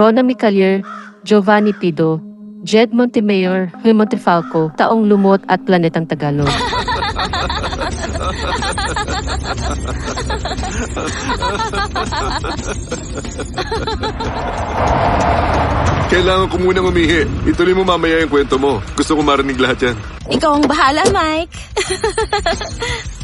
Rona Micalier, Giovanni Pido, Jed Montemayor, Huy Montefalco, Taong Lumot at Planetang Tagalog. Kailangan ko muna umihi. Ituloy mo mamaya yung kwento mo. Gusto ko marinig lahat yan. Ikaw ang bahala, Mike.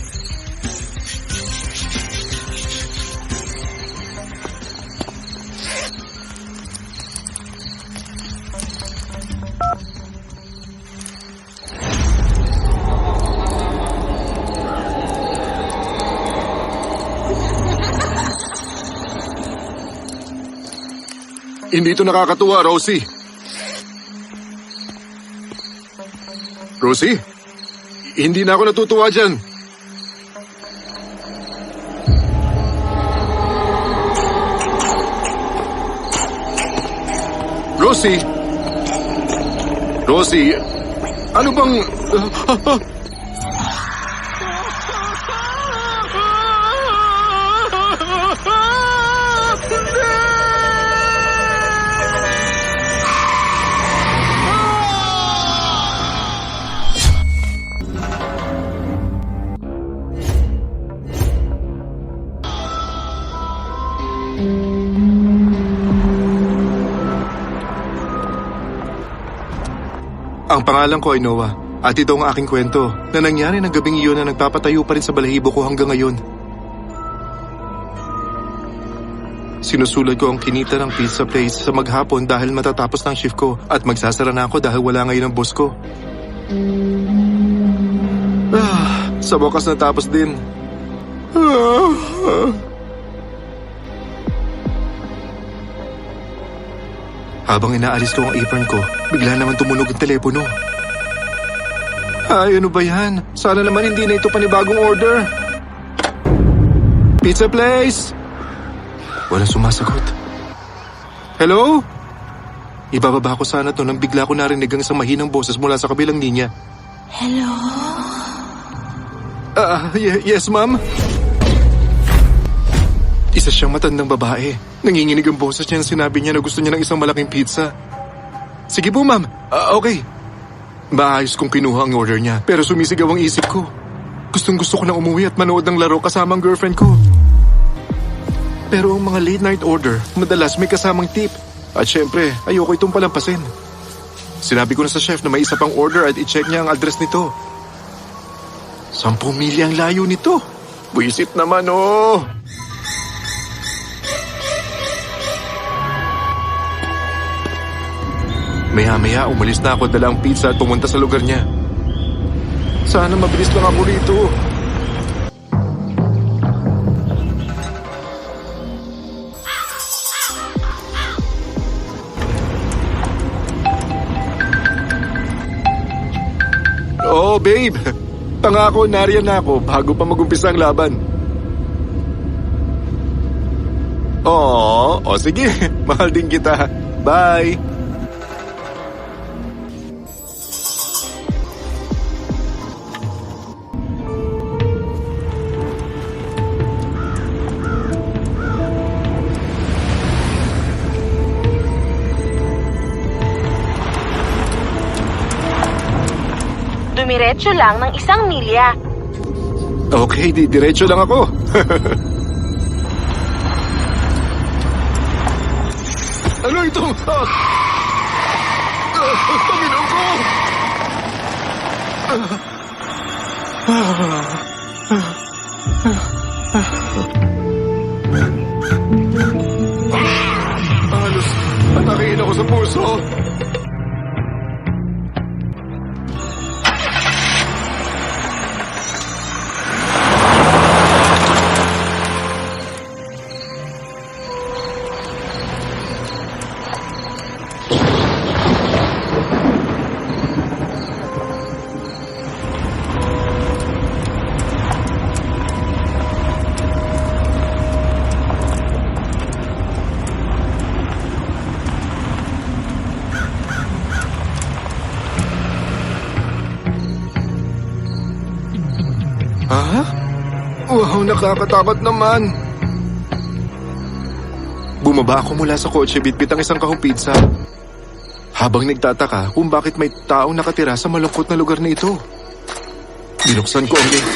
Hindi ito nakakatuwa, Rosie. Rosie? Hindi na ako natutuwa dyan. Rosie? Rosie? Ano bang... Ang pangalan ko ay Noah. At ito ang aking kwento na nangyari ng gabing iyon na nagpapatayo pa rin sa balahibo ko hanggang ngayon. Sinusulat ko ang kinita ng pizza place sa maghapon dahil matatapos ng shift ko at magsasara na ako dahil wala ngayon ang boss ko. Ah, sa wakas natapos din. Ah, ah. Habang inaalis ko ang apron ko, bigla naman tumunog ang telepono. Ay, ano ba yan? Sana naman hindi na ito panibagong order. Pizza place! Walang sumasagot. Hello? Ibababa ko sana to nang bigla ko narinig ang isang mahinang boses mula sa kabilang linya. Hello? Ah, ye- yes, ma'am? Isa siyang matandang babae. Nanginginig ang boses niya sinabi niya na gusto niya ng isang malaking pizza. Sige po, ma'am. Ah, okay. Maayos kong kinuha ang order niya, pero sumisigaw ang isip ko. Gustong gusto ko na umuwi at manood ng laro kasama ang girlfriend ko. Pero ang mga late night order, madalas may kasamang tip. At syempre, ayoko itong palampasin. Sinabi ko na sa chef na may isa pang order at i-check niya ang address nito. Sampung milya ang layo nito. Buisit naman, oh! Maya-maya, umalis na ako dala ang pizza at pumunta sa lugar niya. Sana mabilis lang ako rito. Oh, babe. Pangako, nariyan na ako bago pa magumpisa ang laban. Oo, o sige. Mahal din kita. Bye. Dumiretso lang ng isang milya. Okay, di diretso lang ako. ano ito? Ah! Panginoon ko! Halos atakihin ako sa puso. Ha? Wow, nakakatakot naman. Bumaba ako mula sa kotse bitbit ang isang kahong pizza. Habang nagtataka kung bakit may taong nakatira sa malungkot na lugar na ito. Binuksan ko ang gate.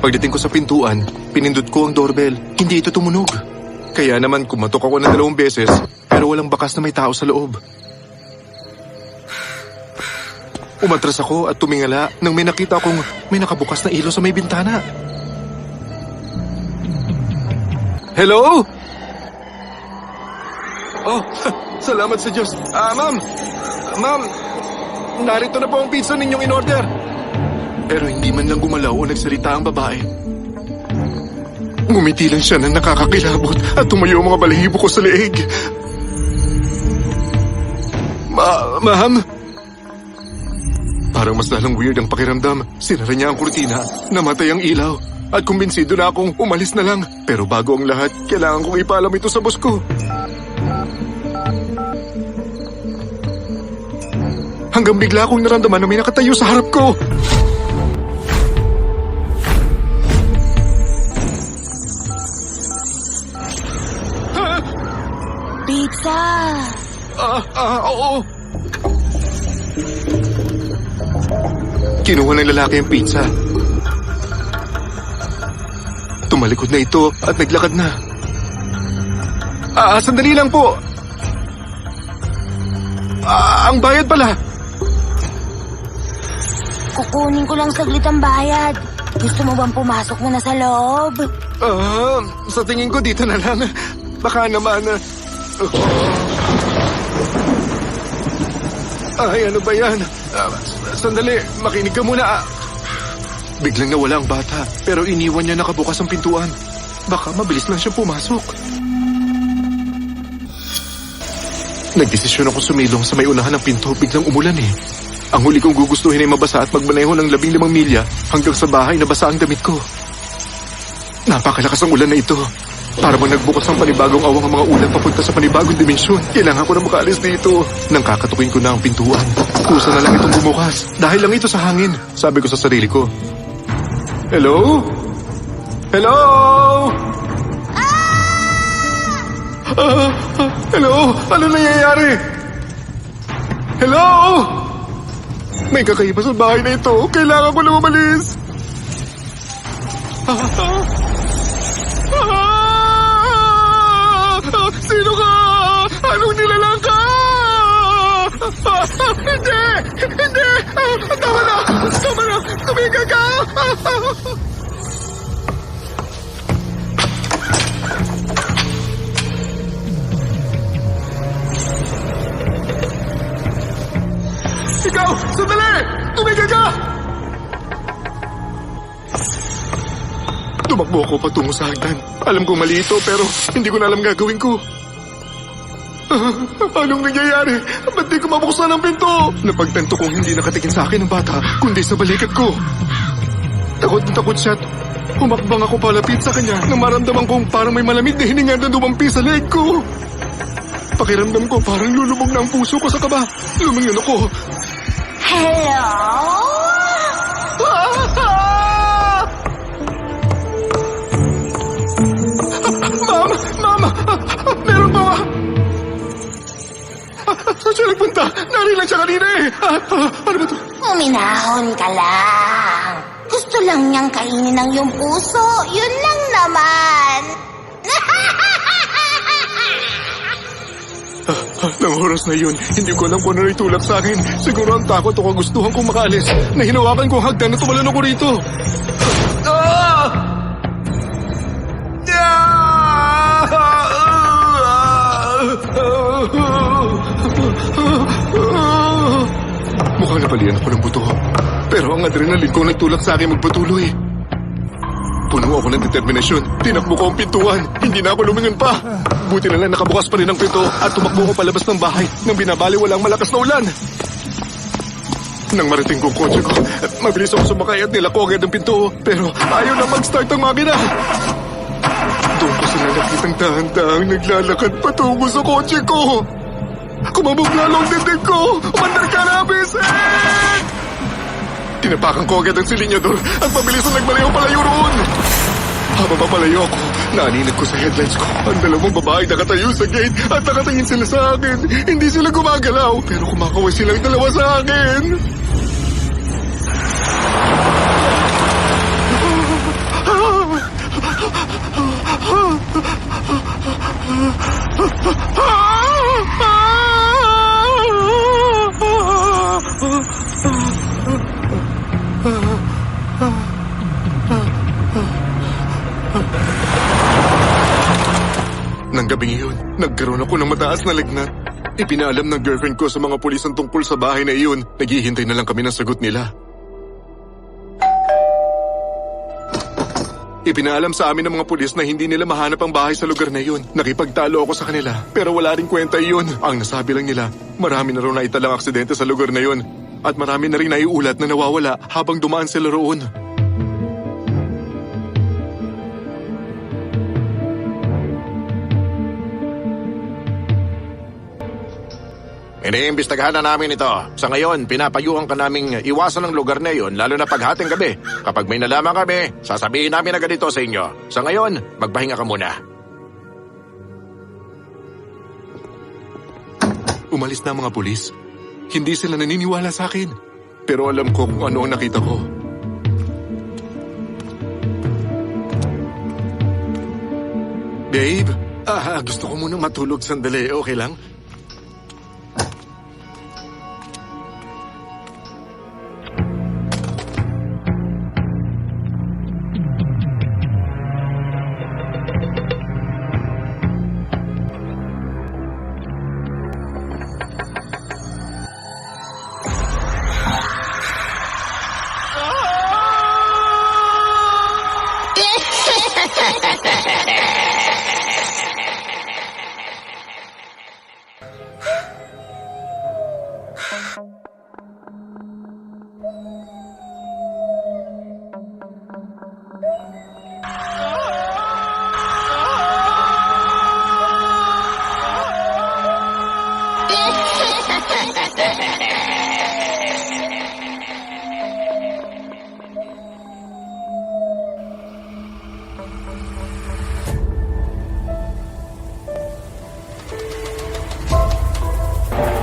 Pagdating ko sa pintuan, pinindot ko ang doorbell. Hindi ito tumunog. Kaya naman kumatok ako ng dalawang beses, pero walang bakas na may tao sa loob. Umatras ako at tumingala nang may nakita akong may nakabukas na ilaw sa may bintana. Hello? Oh, salamat sa Diyos. Ah, ma'am. Ma'am, narito na po ang pizza ninyong in-order. Pero hindi man lang gumalaw o nagsalita ang babae. Ngumiti lang siya na nakakakilabot at tumayo ang mga balahibo ko sa leeg. Ma ma'am? Parang mas lalang weird ang pakiramdam. Sinara niya ang kurtina, namatay ang ilaw. At kumbinsido na akong umalis na lang. Pero bago ang lahat, kailangan kong ipaalam ito sa boss ko. Hanggang bigla akong naramdaman na may nakatayo sa harap ko. Ah, ah, oo. Kinuha ng lalaki ang pizza. Tumalikod na ito at naglakad na. Ah, sandali lang po. Ah, ang bayad pala. Kukunin ko lang saglit ang bayad. Gusto mo bang pumasok na na sa loob? Ah, sa tingin ko dito na lang. Baka naman... ah, Ay, ano ba yan? Ah, sandali, makinig ka muna. Biglang nawala ang bata, pero iniwan niya nakabukas ang pintuan. Baka mabilis lang siyang pumasok. Nagdesisyon ako sumilong sa may unahan ng pinto, biglang umulan eh. Ang huli kong gugustuhin ay mabasa at magmaneho ng labing limang milya hanggang sa bahay na basa ang damit ko. Napakalakas ang ulan na ito. Para bang nagbukas ng panibagong awang ang mga ulan papunta sa panibagong dimensyon. Kailangan ko na makaalis dito. Nang kakatukin ko na ang pintuan. Kusa na lang itong bumukas. Dahil lang ito sa hangin. Sabi ko sa sarili ko. Hello? Hello? Ah! Ah, hello? Ano nangyayari? Hello? May kakaiba sa bahay na ito. Kailangan ko na umalis. Ah! Ah! Sino ka? Anong nilalang ka? Ah! Hindi! Hindi! Ah! Tama na! Tama na! Tumigil ka! Ikaw! Sandali! Tumigil ka! Tumakbo ako patungo sa hagdan. Alam kong mali ito, pero hindi ko na alam gagawin ko. Anong nangyayari? Ba't di ko mabuksan ang pinto? Napagtanto kong hindi nakatikin sa akin ang bata, kundi sa balikat ko. Takot na takot siya at humakbang ako palapit sa kanya nang maramdaman kong parang may malamig na hininga na dumampi sa leeg ko. Pakiramdam ko parang lulubog na ang puso ko sa kaba. Lumingon ako. Hello? Ko siya nagpunta? Nari lang siya kanina eh. Ah, ah, ano ba to? Uminahon ka lang. Gusto lang niyang kainin ng iyong puso. Yun lang naman. Ah, Nang oras na yun, hindi ko alam kung ano itulak sa akin. Siguro ang takot o kagustuhan kong makaalis na hinawakan ko ang hagdan at tumalon ako rito. Mukhang napalian ako ng buto. Pero ang adrenaline ko nagtulak sa akin magpatuloy. Puno ako ng determinasyon. Tinakbo ko ang pintuan. Hindi na ako lumingon pa. Buti na lang nakabukas pa rin ang pinto at tumakbo ko palabas ng bahay nang binabali walang malakas na ulan. Nang marating ko ang kotse ko, mabilis ako sumakay at nilako agad ang pinto. Pero ayaw na mag-start ang makina. Sila nakitang dahan-dahang naglalakad patungo sa kotse ko. Kumabog lalo ang dibdib ko! Umandar ka na, Vincent! Tinapakan ko agad ang silinyador at mabilis na nagmalayo palayo roon. Habang papalayo ako, naninag ko sa headlights ko. Ang dalawang babae nakatayo sa gate at nakatingin sila sa akin. Hindi sila gumagalaw, pero kumakaway silang dalawa sa akin. Nang gabing iyon, nagkaroon ako ng mataas na lagnat. Ipinaalam ng girlfriend ko sa mga pulis ang tungkol sa bahay na iyon. Naghihintay na lang kami ng sagot nila. Ipinaalam sa amin ng mga pulis na hindi nila mahanap ang bahay sa lugar na iyon. Nakipagtalo ako sa kanila, pero wala rin kwenta iyon. Ang nasabi lang nila, marami na raw naitalang aksidente sa lugar na iyon. At marami na rin naiulat na nawawala habang dumaan sila roon. Iniimbestigahan na namin ito. Sa ngayon, pinapayuhan ka naming iwasan ang lugar na iyon, lalo na paghating gabi. Kapag may nalaman kami, sasabihin namin agad ito sa inyo. Sa ngayon, magpahinga ka muna. Umalis na mga pulis. Hindi sila naniniwala sa akin. Pero alam ko kung ano ang nakita ko. Babe, ah, gusto ko muna matulog sandali. Okay lang?